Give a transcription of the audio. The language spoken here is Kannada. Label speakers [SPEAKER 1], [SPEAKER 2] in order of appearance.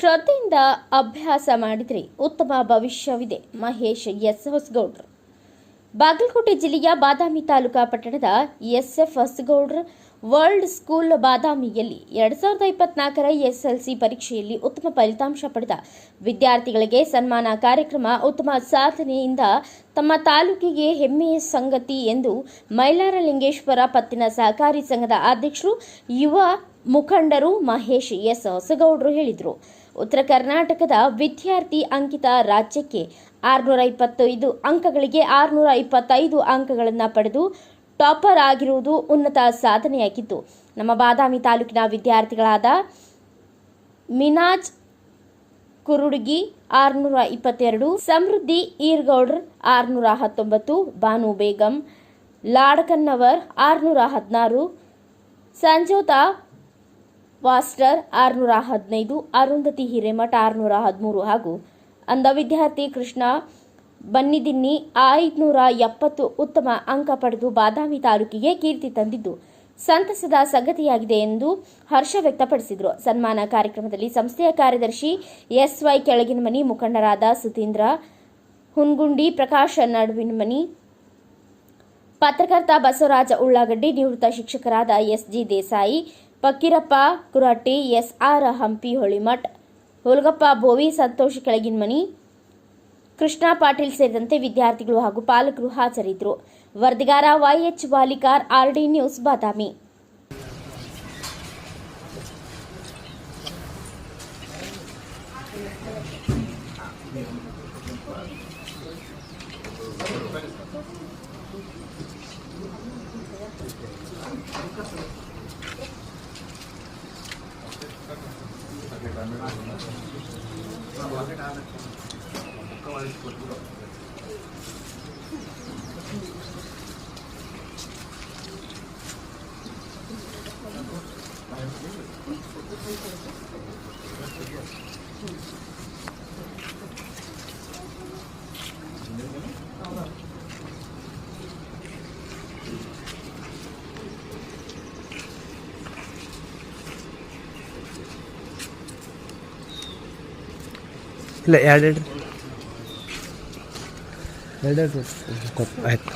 [SPEAKER 1] ಶ್ರದ್ಧೆಯಿಂದ ಅಭ್ಯಾಸ ಮಾಡಿದರೆ. ಉತ್ತಮ ಭವಿಷ್ಯವಿದೆ. ಮಹೇಶ್ ಎಸ್ ಹೊಸಗೌಡ್ರು ಬಾಗಲಕೋಟೆ ಜಿಲ್ಲೆಯ ಬಾದಾಮಿ ತಾಲೂಕಾ ಪಟ್ಟಣದ ಎಸ್ಎಫ್ ಹೊಸಗೌಡ್ರ ವರ್ಲ್ಡ್ ಸ್ಕೂಲ್ ಬಾದಾಮಿಯಲ್ಲಿ ಎರಡ್ ಸಾವಿರದ ಇಪ್ಪತ್ನಾಲ್ಕರ ಎಸ್ಎಲ್ಸಿ ಪರೀಕ್ಷೆಯಲ್ಲಿ ಉತ್ತಮ ಫಲಿತಾಂಶ ಪಡೆದ ವಿದ್ಯಾರ್ಥಿಗಳಿಗೆ ಸನ್ಮಾನ ಕಾರ್ಯಕ್ರಮ, ಉತ್ತಮ ಸಾಧನೆಯಿಂದ ತಮ್ಮ ತಾಲೂಕಿಗೆ ಹೆಮ್ಮೆಯ ಸಂಗತಿ ಎಂದು ಮೈಲಾರ ಲಿಂಗೇಶ್ವರ ಪತ್ತಿನ ಸಹಕಾರಿ ಸಂಘದ ಅಧ್ಯಕ್ಷರು, ಯುವ ಮುಖಂಡರು ಮಹೇಶ್ ಎಸ್. ಹೊಸಗೌಡರು ಹೇಳಿದರು. ಉತ್ತರ ಕರ್ನಾಟಕದ ವಿದ್ಯಾರ್ಥಿ ಅಂಕಿತ ರಾಜ್ಯಕ್ಕೆ ಆರುನೂರ ಇಪ್ಪತ್ತೈದು ಅಂಕಗಳಿಗೆ ಆರುನೂರ ಇಪ್ಪತ್ತೈದು ಅಂಕಗಳನ್ನು ಪಡೆದು ಟಾಪರ್ ಆಗಿರುವುದು ಉನ್ನತ ಸಾಧನೆಯಾಗಿದ್ದು, ನಮ್ಮ ಬಾದಾಮಿ ತಾಲೂಕಿನ ವಿದ್ಯಾರ್ಥಿಗಳಾದ ಮಿನಾಜ್ ಕುರುಡುಗಿ ಆರುನೂರ ಇಪ್ಪತ್ತೆರಡು, ಸಮೃದ್ಧಿ ಈರ್ಗೌಡ್ರ್ ಆರುನೂರ ಹತ್ತೊಂಬತ್ತು, ಬಾನು ಬೇಗಂ ಲಾಡಕನ್ನವರ್ ಆರುನೂರ ಹದಿನಾರು, ಸಂಜೋತಾ ವಾಸ್ಟರ್ ಆರುನೂರ ಹದಿನೈದು, ಅರುಂಧತಿ ಹಿರೇಮಠ ಆರುನೂರ ಹದಿಮೂರು ಹಾಗೂ ಅಂಧ ವಿದ್ಯಾರ್ಥಿ ಕೃಷ್ಣ ಬನ್ನಿದಿನ್ನಿ ಐದುನೂರ ಎಪ್ಪತ್ತು ಉತ್ತಮ ಅಂಕ ಪಡೆದು ಬಾದಾಮಿ ತಾಲೂಕಿಗೆ ಕೀರ್ತಿ ತಂದಿದ್ದು. ಸಂತಸದ ಸಂಗತಿಯಾಗಿದೆ ಎಂದು ಹರ್ಷ ವ್ಯಕ್ತಪಡಿಸಿದರು. ಸನ್ಮಾನ ಕಾರ್ಯಕ್ರಮದಲ್ಲಿ ಸಂಸ್ಥೆಯ ಕಾರ್ಯದರ್ಶಿ ಎಸ್ವೈ ಕೆಳಗಿನಮನಿ, ಮುಖಂಡರಾದ ಸುತೀಂದ್ರ ಹುನ್ಗುಂಡಿ, ಪ್ರಕಾಶ್ ನಡುವಿನಮನಿ, ಪತ್ರಕರ್ತ ಬಸವರಾಜ ಉಳ್ಳಾಗಡ್ಡಿ, ನಿವೃತ್ತ ಶಿಕ್ಷಕರಾದ S G Desai, Pakkirappa S R Hampi Holimath Hulgappa Bovi, Santosh Kelaginamani Krishna Patil ಸೇರಿದಂತೆ ವಿದ್ಯಾರ್ಥಿಗಳು ಹಾಗೂ ಪಾಲಕರು ಹಾಜರಿದ್ದರು. ವರದಿಗಾರ YH Walikar RD news Badami.
[SPEAKER 2] ಇಲ್ಲ ಎರಡು ಎರಡು ಎರಡು ಕೊಟ್ಟು ಆಯ್ತು